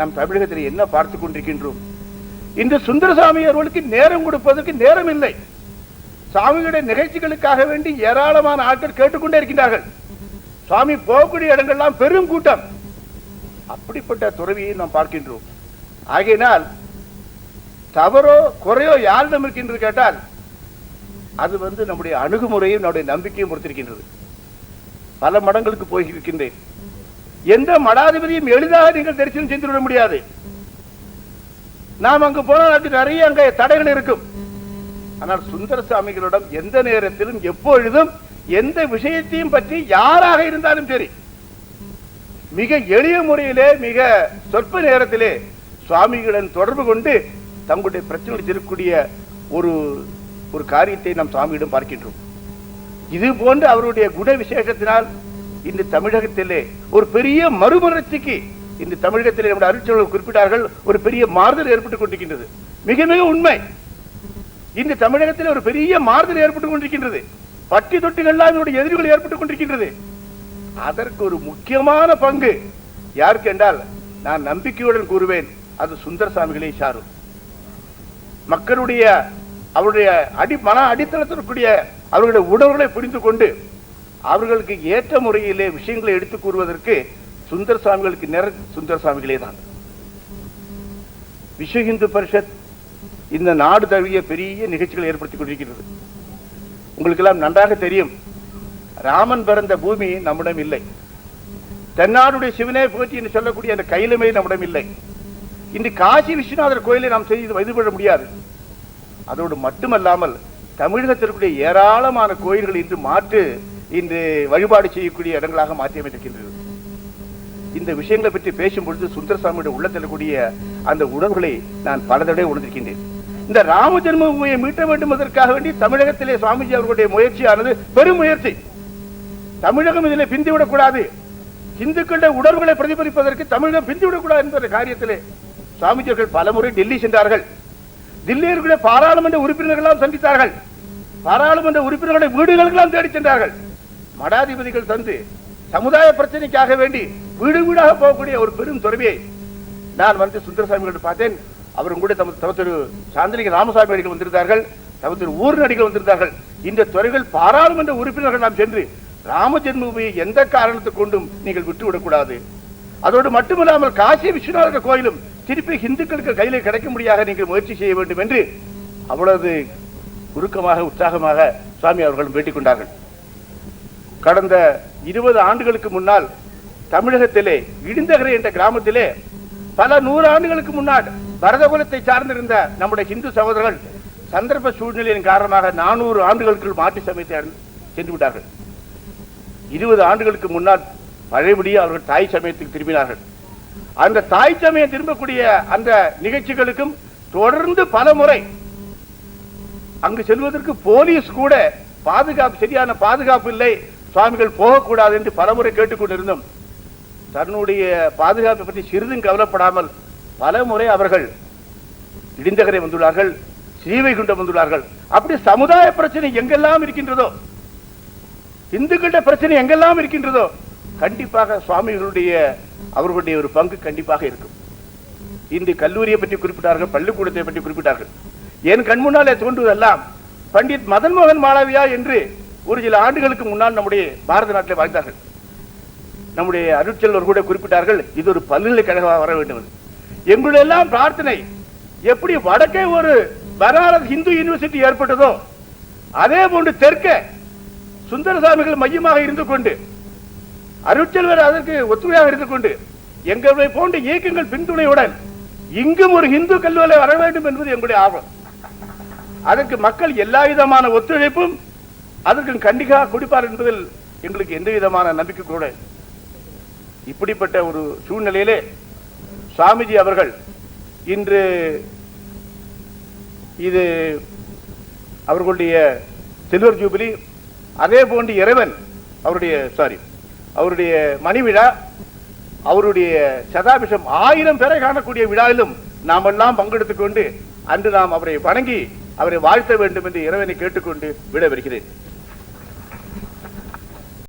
நம் தமிழகத்தில் என்ன பார்த்து கொண்டிருக்கின்றோம்? இன்று சுந்தரசாமி அவர்களுக்கு நேரம் கொடுப்பதற்கு நேரம் இல்லை சாமியுடைய நிகழ்ச்சிகளுக்காக வேண்டி ஏராளமான ஆட்கள் கேட்டுக்கொண்டே இருக்கின்றார்கள். சுவாமி போகக்கூடிய இடங்கள்லாம் பெரும் கூட்டம். அப்படிப்பட்ட துறவியை நாம் பார்க்கின்றோம். ஆகையினால் தவறோ குறையோ யாரிடம் இருக்கின்றது கேட்டால் அது வந்து நம்முடைய அணுகுமுறையும் நம்முடைய நம்பிக்கையும் பொறுத்திருக்கின்றது. பல மடங்களுக்கு போய் இருக்கின்றேன் எந்த மடாதிபதியும் எளிதாக நீங்கள் தரிசனம் செய்துவிட முடியாது. நாம் அங்கு போனால் அங்கு நிறைய அங்கே தடைகள் இருக்கும். ஆனால் சுந்தர சாமிகளிடம் எந்த நேரத்திலும் எப்பொழுதும் எந்த விஷயத்தையும் பற்றி யாராக இருந்தாலும் சரி மிக எளிய முறையிலே மிக சொற்ப நேரத்திலே சுவாமிகளுடன் தொடர்பு கொண்டு தங்களுடைய பிரச்சனை இருக்கக்கூடிய ஒரு ஒரு காரியத்தை நாம் சுவாமியிடம் பார்க்கின்றோம். இது போன்று அவருடைய குண விசேஷத்தினால் இந்த தமிழகத்திலே ஒரு பெரிய மறுமலர்ச்சிக்கு இந்த தமிழகத்திலே நம்முடைய அருட்செல்வர் குறிப்பிட்டார்கள் ஒரு பெரிய மாறுதல் ஏற்பட்டுக் கொண்டிருக்கின்றது. மிக மிக உண்மை. இந்த தமிழகத்தில் ஒரு பெரிய மாறுதல் ஏற்பட்டுக் கொண்டிருக்கின்றது. பட்டி தொட்டிகள்லாம் இதனுடைய எதிர்வுகள் ஏற்பட்டுக் கொண்டிருக்கின்றது. அதற்கு ஒரு முக்கியமான பங்கு. யாருக்கு என்றால் நான் நம்பிக்கையுடன் கூறுவேன் அது சுந்தர சாமிகளை சாரும். மக்களுடைய அவருடைய அடி மன அடித்தளத்திற்குரிய அவர்களுடைய உணர்வுகளை புரிந்து கொண்டு அவர்களுக்கு ஏற்ற முறையிலே விஷயங்களை எடுத்துக் கூறுவதற்கு சுந்தர சுவாமிகளுக்கு நிற சுந்தர சுவாமிகளே தான். விஸ்வ இந்து பரிஷத் இந்த நாடு தழுவிய பெரிய நிகழ்ச்சிகளை ஏற்படுத்தி கொண்டிருக்கிறது. உங்களுக்கெல்லாம் நன்றாக தெரியும். ராமன் பிறந்த பூமி நம்மிடம் இல்லை. தென்னாடுடைய சிவனே போற்றி என்று சொல்லக்கூடிய அந்த கையிலுமே நம்மிடம் இல்லை. இன்று காசி விஸ்வநாதர் கோயிலை நாம் செய்து வழிபட முடியாது. அதோடு மட்டுமல்லாமல் தமிழகத்திற்குரிய ஏராளமான கோயில்கள் இன்று மாற்று இன்று வழிபாடு செய்யக்கூடிய இடங்களாக மாற்றியமைத்திருக்கின்றது. இந்த விஷயங்களை பற்றி பேசும் பொழுது சுந்தரசாமியுடைய உள்ளத்தில் கூடிய அந்த உணர்வுகளை நான் பல தடவை உணர்ந்திருக்கின்றேன். இந்த ராம ஜென்மபூமியை மீட்ட வேண்டும் என்பதற்காக வேண்டி தமிழகத்திலே சுவாமிஜி அவர்களுடைய முயற்சியானது பெரும் முயற்சி. தமிழகம் இதில் பிந்திவிடக்கூடாது இந்துக்களுடைய உணர்வுகளை பிரதிபலிப்பதற்கு தமிழகம் பிந்திவிடக்கூடாது என்ற காரியத்திலே சுவாமிஜி அவர்கள் பலமுறை டெல்லி சென்றார்கள். தில்லியில் பாராளுமன்ற உறுப்பினர்களெல்லாம் சந்தித்தார்கள். பாராளுமன்ற உறுப்பினர்களை வீடுகளுக்கெல்லாம் தேடி சென்றார்கள். மடாதிபதிகள் தந்து சமுதாய பிரச்சனைக்காக வேண்டி வீடு வீடாக போகக்கூடிய ஒரு பெரும் துறவியை நான் வந்து சுந்தரசாமி பார்த்தேன். அவரும் கூட தமது தம திரு சாந்தினிக ராமசாமி அடிகள் வந்திருந்தார்கள் தம திரு ஊர் நடிகள் வந்திருந்தார்கள். இந்த துறைகள் பாராளுமன்ற உறுப்பினர்கள் நாம் சென்று ராம ஜென்மபூமியை எந்த காரணத்தை கொண்டும் நீங்கள் விட்டுவிடக்கூடாது. அதோடு மட்டுமில்லாமல் காசி விஸ்வநாதர் கோயிலும் திருப்பி இந்துக்களுக்கு கையில் கிடைக்க முடியாத நீங்கள் முயற்சி செய்ய வேண்டும் என்று அவ்வளவு உருக்கமாக உற்சாகமாக சுவாமி அவர்களும் பேட்டிக் கொண்டார்கள். கடந்த இருபது ஆண்டுகளுக்கு முன்னால் தமிழகத்திலே இடிந்தகரை என்ற கிராமத்திலே பல நூறு ஆண்டுகளுக்கு முன்னால் பரதகுலத்தை சார்ந்திருந்த நம்முடைய இந்து சகோதரர்கள் சந்தர்ப்ப சூழ்நிலையின் காரணமாக நானூறு ஆண்டுகளுக்குள் மாற்றி சமயத்தை சென்று விட்டார்கள். இருபது ஆண்டுகளுக்கு முன்னால் பழையபடி அவர்கள் தாய் சமயத்துக்கு திரும்பினார்கள். அந்த தாய் சமயம் திரும்பக்கூடிய அந்த நிகழ்ச்சிகளுக்கும் தொடர்ந்து பல முறை அங்கு செல்வதற்கு போலீஸ் கூட பாதுகாப்பு சரியான பாதுகாப்பு இல்லை சுவாமிகள் போகக்கூடாது என்று பலமுறை கேட்டுக்கொண்டிருந்தோம். தன்னுடைய பாதுகாப்பை பற்றி சிறிதும் கவலைப்படாமல் பல முறை அவர்கள் இடிந்தகரை வந்துள்ளார்கள் ஸ்ரீவைகுண்டம் வந்துள்ளார்கள். அப்படி சமுதாய பிரச்சனை எங்கெல்லாம் இருக்கின்றதோ இந்துக்கள பிரச்சனை எங்கெல்லாம் இருக்கின்றதோ கண்டிப்பாக சுவாமிகளுடைய அவர்களுடைய ஒரு பங்கு கண்டிப்பாக இருக்கும். இன்று கல்லூரியை பற்றி குறிப்பிட்டார்கள் பள்ளிக்கூடத்தை பற்றி குறிப்பிட்டார்கள். என் கண் முன்னாலே தோன்றுவதெல்லாம் பண்டிட் மதன் மோகன் மாளவியா என்று ஒரு சில ஆண்டுகளுக்கு முன்னால் நம்முடைய பாரத நாட்டில் வாழ்ந்தார்கள் நம்முடைய அருட்செல்வர் கூட குறிப்பிட்டார்கள் இது ஒரு பல்கலைக்கழகமாக வர வேண்டும் என்று. பிரார்த்தனை எப்படி வடக்கே ஒரு பனாரஸ் இந்து யூனிவர்சிட்டி ஏற்பட்டதோ அதே போன்று தெற்கே சுந்தரசாமிகள் மையமாக இருந்து கொண்டு அருட்செல்வர் அதற்கு ஒத்துழையாக இருந்து கொண்டு எங்களை போன்ற இயக்கங்கள் பின்துணையுடன் இங்கும் ஒரு இந்து கல்லூரி வர வேண்டும் என்பது எங்களுடைய ஆர்வம் அதற்கு மக்கள் எல்லா விதமான ஒத்துழைப்பும் அதற்கு கண்டிப்பாக கொடுப்பார் என்பதில் எங்களுக்கு எந்த விதமான நம்பிக்கை கூட இப்படிப்பட்ட ஒரு சூழ்நிலையிலே சுவாமிஜி அவர்கள் இன்று இது அவர்களுடைய சில்வர் ஜூபிலி அதே போன்று இறைவன் அவருடைய சாரி அவருடைய மணி விழா அவருடைய சதாபிஷம் ஆயிரம் பேரை காணக்கூடிய விழாவிலும் நாம் எல்லாம் பங்கெடுத்துக் கொண்டு அன்று நாம் அவரை வணங்கி அவரை வாழ்த்த வேண்டும் என்று இறைவனை கேட்டுக்கொண்டு விட வருகிறேன்